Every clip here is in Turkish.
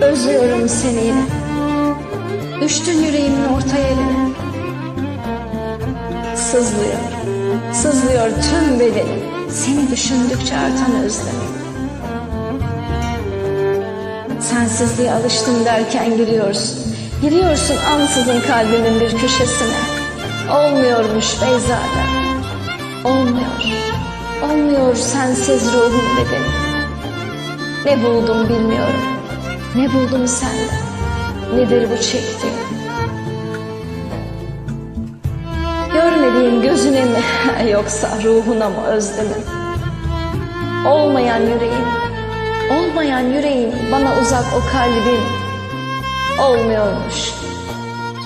Özlüyorum seni yine. Düştün yüreğimin orta yerine. Sızlıyor, sızlıyor tüm bedenim. Seni düşündükçe artan özlemim. Sensizliğe alıştım derken giriyorsun. Giriyorsun ansızın kalbimin bir köşesine. Olmuyormuş Beyza'da. Olmuyor. Olmuyor sensiz ruhum bedenim. Ne buldum bilmiyorum. Ne buldum sende? Nedir bu çektiğim? Görmediğim gözüne mi yoksa ruhuna mı özlemim? Olmayan yüreğim, olmayan yüreğim bana uzak o kalbim. Olmuyormuş,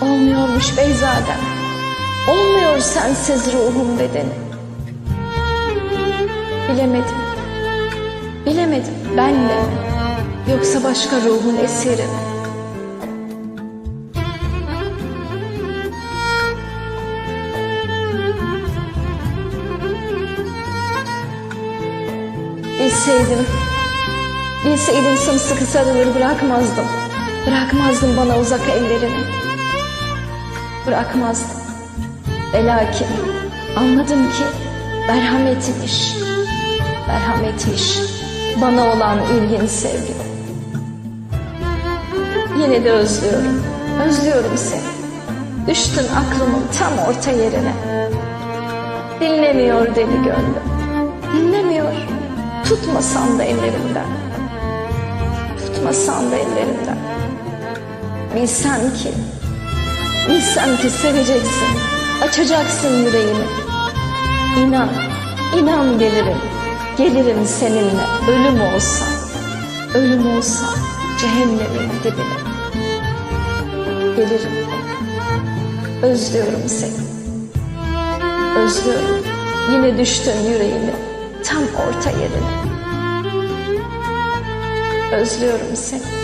olmuyormuş Beyzadem. Olmuyor sensiz ruhum bedenim. Bilemedim, bilemedim ben de mi? Yoksa başka ruhun esiri mi? Bilseydim, bilseydim sımsıkı sarılır bırakmazdım. Bırakmazdım bana uzak ellerini. Bırakmazdım. Ve lakin anladım ki merhametmiş, merhametmiş bana olan ilgin sevgi. Yine de özlüyorum, özlüyorum seni. Düştün aklımın tam orta yerine. Dinlemiyor deli gönlüm, dinlemiyor. Tutmasan da ellerimden, tutmasan da ellerimden. Bilsen ki, bilsen ki seveceksin, açacaksın yüreğimi. İnan, inan gelirim, gelirim seninle, ölüm olsa, ölüm olsa cehennemin dibine. Gelirim, özlüyorum seni, özlüyorum, yine düştün yüreğimi tam orta yerine. Özlüyorum seni.